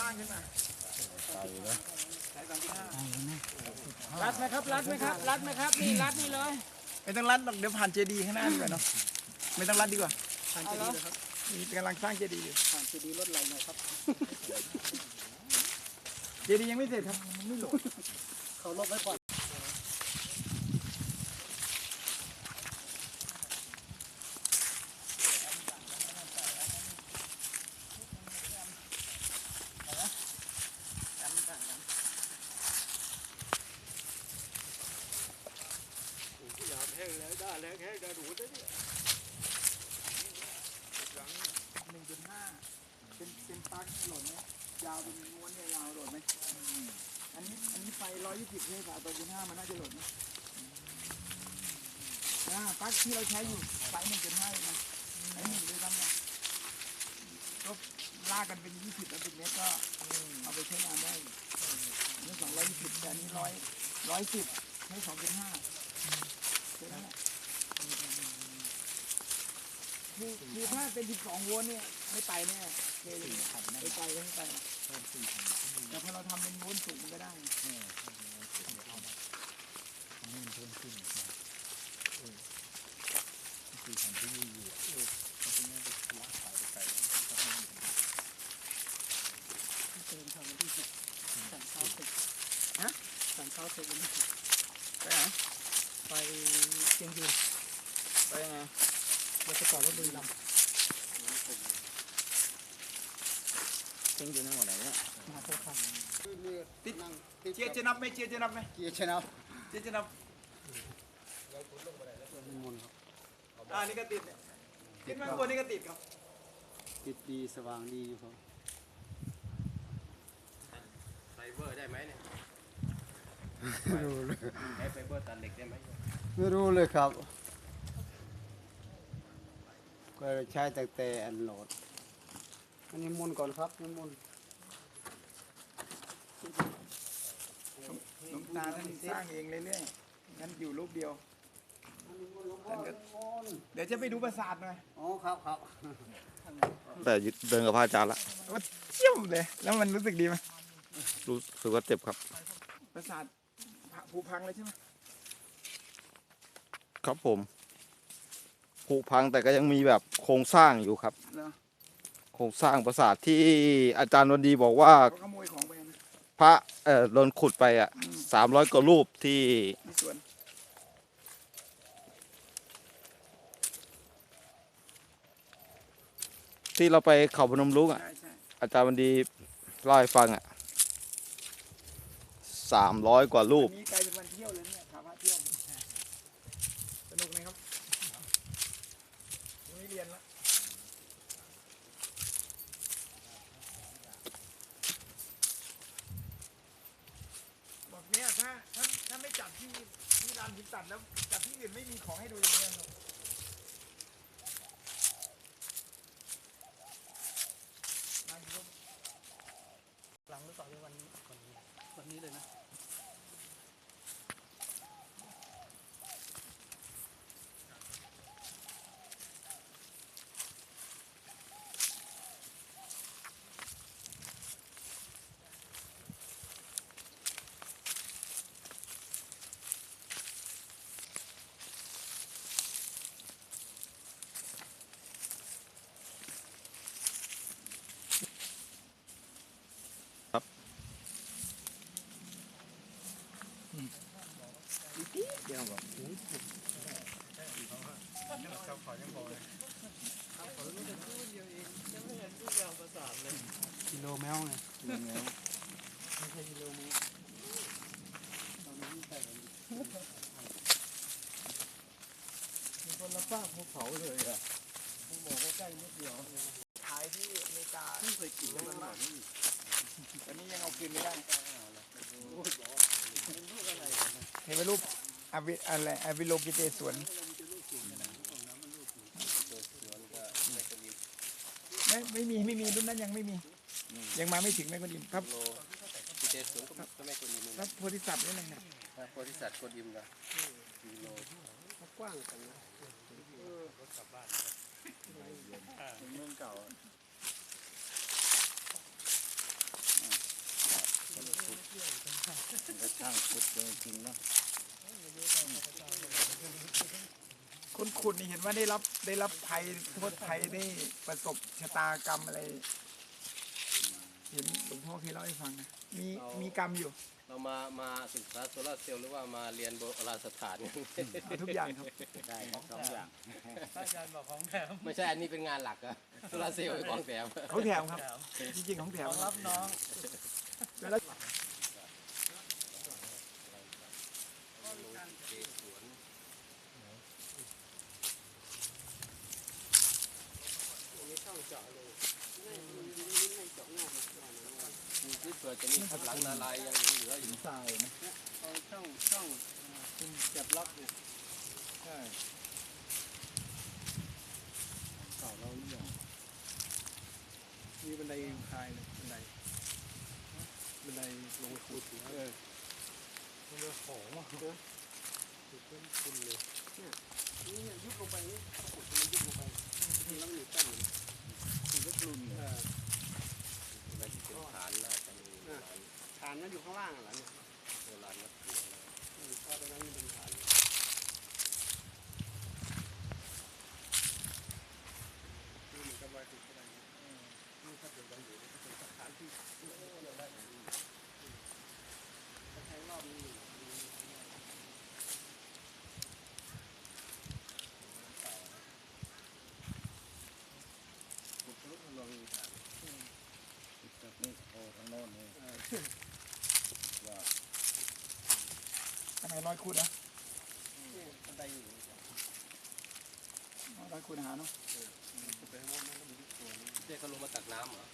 ล่างขึ้นมาไปนะสายสามสิบห้ารัดไหมครับ รัดไหมครับ รัดไหมครับ นี่รัดนี่เลย ไม่ต้องรัดหรอกเดี๋ยวผ่านเจดีย์ข้างหน้าดีกว่าเนาะ ไม่ต้องรัดดีกว่า ผ่านเจดีย์เลยครับนี่กำลังสร้างเจดีย์อยู่ ผ่านเจดีย์รถไหลหน่อยครับ เจดีย์ยังไม่เสร็จครับมันไม่โหลดเขาลบไว้ก่อนหนึ่งจุดห้าเป็นเป็นปลั๊กหล่นไหมยาวเป็นม้วนเนี่ยยาวหล่นไหมอันนี้อันนี้ไฟร้ อยยี่สิบเมตรตัวจุดห้ามันน่าจะหล่นไหมอ่าปลั๊กที่เราใช้อยู่ไฟหนึ่งจุดห้าเองนะไอ้หนึ่งเลยทำเนี่ก็ลากกันเป็นยี่สิบแล้วสิบเมตรก็เอาไปใช้งานได้นี่สองร้อยยี่สิบแต่นี้ร้อยร้อยสิบใช้สองจุดห้าแค่นั้นแหละคือคือถ้าเป็นสิบสองโวลต์เนี่ยไม่ไปแน่เคเลยไม่ไปไม่ไปแต่พอเราทำเป็นโวลต์สูงมันก็ได้ เติมทางวันที่สิบสั่งเช้าเสร็จฮะสั่งเช้าเสร็จวันที่สิบไปไหนไปเชียงยืนไปยังไงเราจะก่อนว่าบุรีรัมย์เพ่งอยู่ในหัวไหนเนี่ยมาโพธิ์คำติดเจียจะนับไหมเจียจะนับไหมเกียร์ชแนลเจียจะนับ อ่านี่ก็ติดเนี่ยติดมาข้างบนนี่ก็ติดครับ ติดดีสว่างดีอยู่ครับไฟเบอร์ได้ไหมเนี่ยไม่รู้เลยใช้ไฟเบอร์ตัดเหล็กได้ไหมไม่รู้เลยครับ ก็ใช้แต่แต่อันโหลด อันนี้มุนต์ก่อนครับนี่มุนต์หลวงตาท่านสร้างเองเรื่อยๆงั้นอยู่รูปเดียวท่านก็ เดี๋ยวจะไปดูปราสาทหน่อยอ๋อครับครับแต่เดินกับพระอาจารย์ละว่าเชี่ยมเลย แล้วมันรู้สึกดีไหมรู้สึกว่าเจ็บครับ ปราสาทผุพังเลยใช่ไหมครับผมผุพังแต่ก็ยังมีแบบโครงสร้างอยู่ครับเนาะโครงสร้างปราสาทที่อาจารย์วันดีบอกว่าเขาขโมยของไปนะพระเออโดนขุดไปอะสามร้อยกว่ารูปที่ มีส่วน ที่เราไปเขาพนมรุ้งอะใช่ใช่อาจารย์วันดีเล่าให้ฟังอะสามร้อยกว่ารูปวันนี้กลายเป็นวันเที่ยวเลยเนี่ยพาพระเที่ยวสนุกไหมครับวันนี้เรียนละบอกเนี่ยถ้าถ้าถ้าไม่จัดที่ที่ลานหินตัดแล้วจัดที่อื่นไม่มีของให้ดูอย่างเงี้ยครับ หลังหรือเปล่าในวันนี้วันนี้วั นนี้เลยนะ เดี๋ยวบอกกิโลแมวไงมีคนรับป้าภูเขาเลยอะผมบอกว่าใกล้นิดเดียวขายที่อเมริกาเพิ่งเคยกินแล้วมันมากตอนนี้ยังเอาคืนไม่ได้เห็นไหมรูป อวิอะไรอวิโลกิเตสวนไม่ไม่มีไม่มีรุ่นนั้นยังไม่มี ยังมาไม่ถึงแม่คนอิมครับโลพิเศษสูงก็ก็ไม่คนอิมครับโพธิสัตว์นี่แหละครับนะโพธิสัตว์คนอิมนะกิโลกว้างกันนะเมืองเก่าช่างขุดจริงๆเนาะ คนขุดนี่เห็นว่าได้รับได้รับภัยโทษภัยได้ประสบชะตากรรมอะไร เห็นหลวงพ่อเคยเล่าให้ฟังนะมีมีกรรมอยู่ เรามามาศึกษาโซลาร์เซลล์หรือว่ามาเรียนโบราณสถานกันเอาทุกอย่างครับ ได้ครับสองอย่างพระอาจารย์บอกของแถมไม่ใช่อันนี้เป็นงานหลักอะโซลาร์เซลล์เป็นของแถมเขาแถมครับ จริงๆของแถมของรับน้อง นี่เผื่อจะมีข้างหลังนาลายยังเหลืออยู่สายนะช่องช่องเก็บล็อกเนี่ยใช่เก่าเราเรื่องมีบันไดคลายเลยบันไดบันไดลงไปขุดเออมันจะของอะขุดขึ้นขึ้นเลยเนี่ยยุบลงไปนี่ขุดมันยุบลงไปจริงๆแล้วมันอยู่ใต้ กลุนเอเนี่ยอน่าจะเป็นฐานน่าจะมีฐานนั้นอยู่ข้างล่างเหรอเนี่ยโบราณวัตถุอะไรอืมเพรางนั้นเป็นฐานเหมือนกับรอยขุดอะไรเนี่ยอืมนี่ถ้าเกิดวันอยู่นี่ก็เป็นสถานที่เที่ยวได้อย่างดีถ้าใช้รอบนี้อยู่ดี ขุดลูกลงอีกฐานจากนี่โอ้ทางโน้นนี่ว่า อันไหนร้อยคูณนะเนี่ยบันไดอยู่ร้อยคูณหาเนาะขุดไปข้างบนมันก็มีตัวนี้เจ๊เขาลงมาตักน้ำเหรอ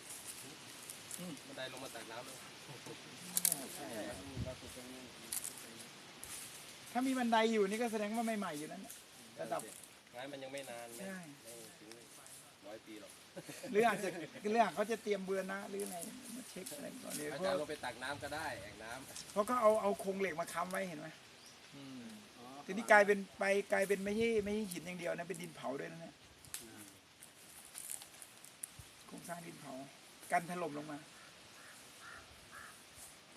อบันไดลงมาตักน้ำเลยใช่เราขุดตรงนี้ถ้ามีบันไดอยู่นี่ก็แสดงว่าไม่ใหม่อยู่นั่นน่ะระดับงานมันยังไม่นานไม่ใช่ไม่ถึงร้อยปีหรอกหรืออาจจะเรื่องเขาจะเตรียมเบือนะหรือไงมาเช็คอะไรก่อนเลยอาเพจารย์ลราะงไปตักน้ำก็ได้แอ่งน้ำเพราะก็เอาเอาโครงเหล็กมาค้ำไว้เห็นไหม ทีนี้กลายเป็นไปกลายเป็นไม่ใช่ไม่ใช่หินอย่างเดียวนะเป็นดินเผาด้วยนะเนี่ยโครงสร้างดินเผา กันถล่มลงมา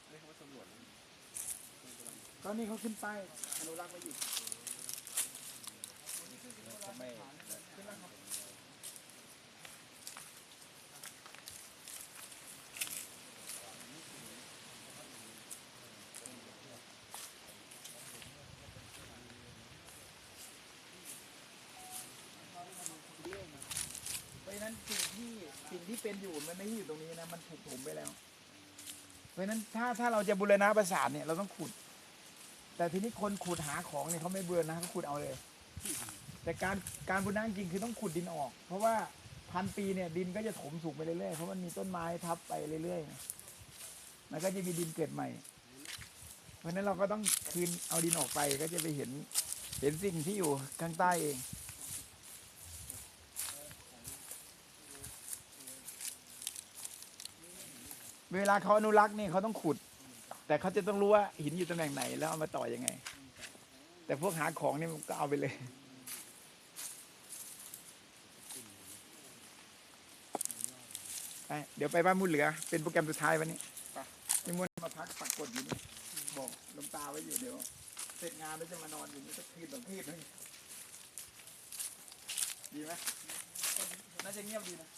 ไม่เขาสำรวจตอนนี้เขาขึ้นป้ายอนุรักษ์ไว้อยู่ ทำไม เพราะฉะนั้นสิ่งที่สิ่งที่ เป็นอยู่มันไม่ได้อยู่ตรงนี้นะมันถูกถมไปแล้ว เพราะฉะนั้นถ้าถ้าเราจะบูรณะประสาทเนี่ยเราต้องขุด แต่ทีนี้คนขุดหาของเนี่ยเขาไม่บูรณะเขาขุดเอาเลย แต่การการบูรณะจริงคือต้องขุดดินออก เพราะว่าพันปีเนี่ยดินก็จะถมสูงไปเรื่อยๆเพราะมันมีต้นไม้ทับไปเรื่อยๆมันก็จะมีดินเกิดใหม่ เพราะฉะนั้นเราก็ต้องคืนเอาดินออกไปก็จะไปเห็นเห็นสิ่งที่อยู่ข้างใต้เอง เวลาเขาอนุรักษ์นี่เขาต้องขุด แต่เขาจะต้องรู้ว่าหินอยู่ตำแหน่งไหนแล้วเอามาต่อยังไง แต่พวกหาของนี่ก็เอาไปเลย ไปเดี๋ยวไปบ้านมุนเหลือ เป็นโปรแกรมสุดท้ายวันนี้มีมุนมาพักปักกดอยู่นี่บอกลงตาไว้อยู่เดี๋ยว เสร็จงานแล้วจะมานอนอยู่นี่สักคืนสองคืนนึงดีไหมน่าจะเงียบดีนะ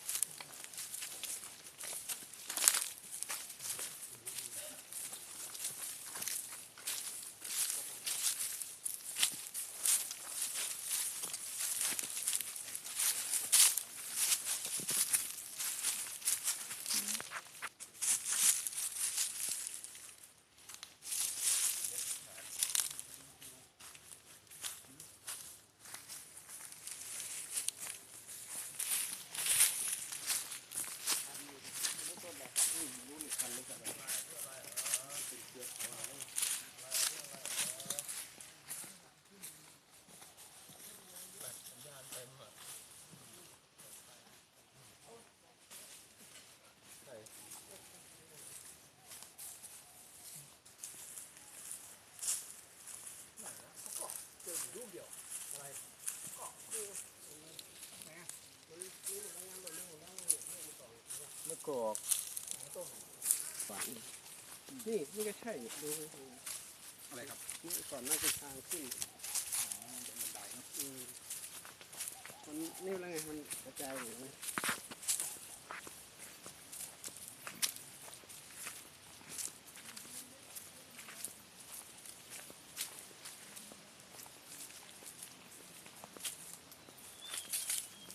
นี่นี่ก็ใช่ดูอะไรครับนี่ก่อนน่าจะทางขึ้นอืมมันนี่แล้วไงมันกระจายอยู่นะ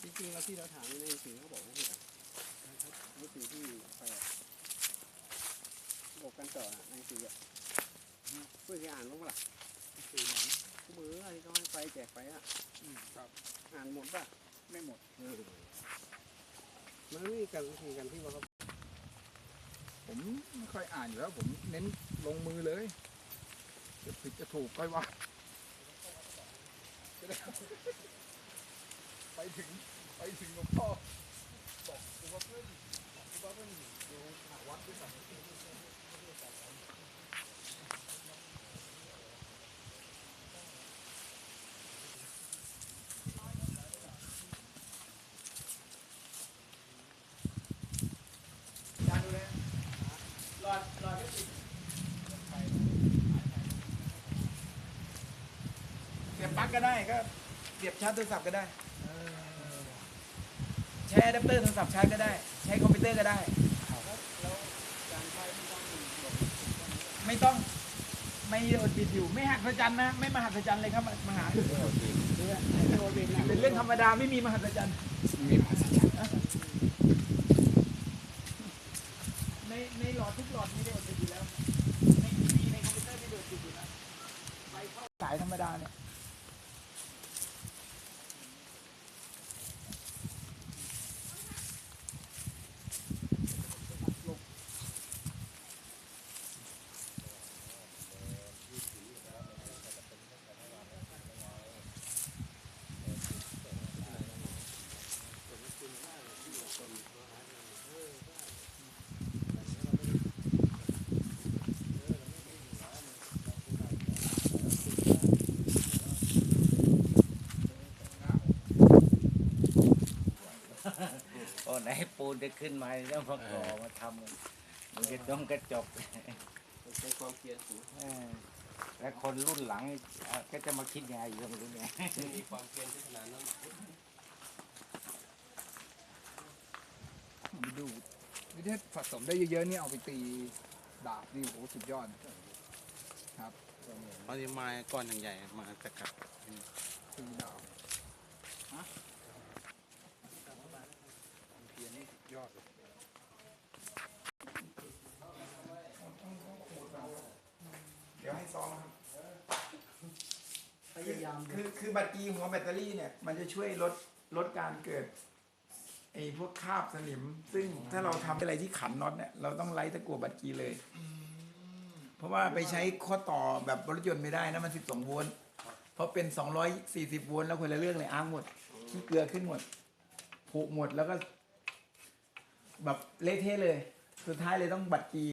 จริงๆแล้วที่เราถามในหนังสือเขาบอกว่าเนี่ยหนังสือที่ไปอะ บอกกันต่ออะในหนังสืออะเพื่อจะอ่านบ้างปะล่ะหนังสือหนังคู่มืออะไรก็ให้ไปแจกไปอะครับอ่านหมดป่ะไม่หมดมันไม่มีการวิธีการที่ว่าเขาผมไม่ค่อยอ่านอยู่แล้วผมเน้นลงมือเลย จะผิดจะถูกค่อยว่าไปถึงไปถึงหลวงพ่อบอกกูว่าเพื่อนกูว่าเพื่อนอยู่หาวัดด้วยกัน การดูแลหลอดหลอดก็ติดเสียบปลั๊กก็ได้ก็เสียบชาร์จโทรศัพท์ก็ได้ใช้อะแดปเตอร์โทรศัพท์ชาร์จก็ได้ ใช้คอมพิวเตอร์ก็ได้ ไม่ต้อง ไม่อดบิดอยู่ ไม่หักประจันนะ ไม่มหัศจรรย์เลยครับมหาเป็นเรื่องธรรมดาไม่มีมหัศจรรย์มีมหัศจรรย์ในในหลอดทุกหลอดไม่ได้อดบิดอยู่แล้วในทีวีในคอมพิวเตอร์ไม่ได้อดบิดอยู่แล้วไปเข้าสายธรรมดาเนี่ย จะขึ้นมาแล้วมาก่อมาทำมันมันจะต้องกระจกใช้ความเพียรสูงเออแล้วคนรุ่นหลังเอ่อก็จะมาคิดยังไงอยู่ไม่รู้ไงไม่มีความเพียรที่ขนาดนั้นไปดูนี่ถ้าสะสมได้เยอะๆนี่เอาไปตีดาบนี่โหสุดยอดครับเขาจะมาก้อนใหญ่ๆมาสกัดตีดาบ เพียนี่ยอดเลย เดี๋ยวให้ซ้อม คือคือบัตรกีหัวแบตเตอรี่เนี่ยมันจะช่วยลดลดการเกิดไอ้พวกคราบสนิม ซึ่งถ้าเราทำอะไรที่ขันน็อตเนี่ยเราต้องไล่ตะกั่วบัตรกีเลย เพราะว่าไปใช้ข้อต่อแบบรถยนต์ไม่ได้นะมัน 12 โวลต์เพราะเป็น 240 โวลต์แล้วคนละเรื่องเลยอ้างหมดขี้เกลือขึ้นหมดผุหมดแล้วก็ แบบเละเทะเลย สุดท้ายเลยต้องบัตรกี